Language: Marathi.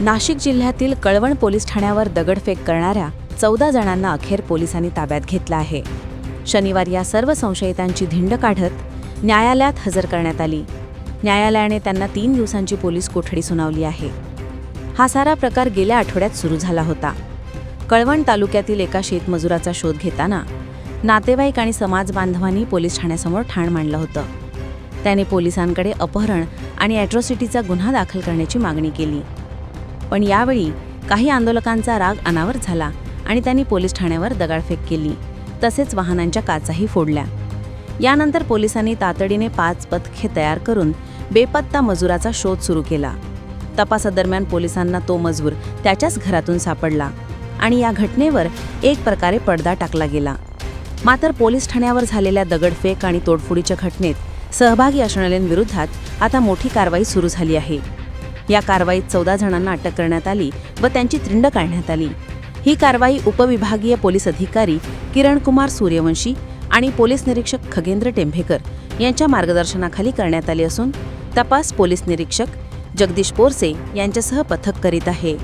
नाशिक जिल्ह्यातील कळवण पोलीस ठाण्यावर दगडफेक करणाऱ्या चौदा जणांना अखेर पोलिसांनी ताब्यात घेतलं आहे. शनिवारी या सर्व संशयितांची धिंड काढत न्यायालयात हजर करण्यात आली. न्यायालयाने त्यांना तीन दिवसांची पोलीस कोठडी सुनावली आहे. हा सारा प्रकार गेल्या आठवड्यात सुरू झाला होता. कळवण तालुक्यातील एका शेतमजुराचा शोध घेताना नातेवाईक आणि समाज बांधवांनी पोलीस ठाण्यासमोर ठाण मांडलं होतं. त्याने पोलिसांकडे अपहरण आणि ॲट्रॉसिटीचा गुन्हा दाखल करण्याची मागणी केली. पण यावेळी काही आंदोलकांचा राग अनावर झाला आणि त्यांनी पोलीस ठाण्यावर दगाडफेक केली. तसेच वाहनांच्या काचाही फोडल्या. यानंतर पोलिसांनी तातडीने पाच पथके तयार करून बेपत्ता मजुराचा शोध सुरू केला. तपासादरम्यान पोलिसांना तो मजूर त्याच्याच घरातून सापडला आणि या घटनेवर एक प्रकारे पडदा टाकला गेला. मात्र पोलीस ठाण्यावर झालेल्या दगडफेक आणि तोडफोडीच्या घटनेत सहभागी असणाऱ्यांविरोधात आता मोठी कारवाई सुरू झाली आहे. या कारवाईत चौदा जणांना अटक करण्यात आली व त्यांची त्रिंड काढण्यात आली. ही कारवाई उपविभागीय पोलीस अधिकारी किरण कुमार सूर्यवंशी आणि पोलीस निरीक्षक खगेंद्र टेंभेकर यांच्या मार्गदर्शनाखाली करण्यात आली असून तपास पोलीस निरीक्षक जगदीश पोरसे यांच्यासह पथक करीत आहे.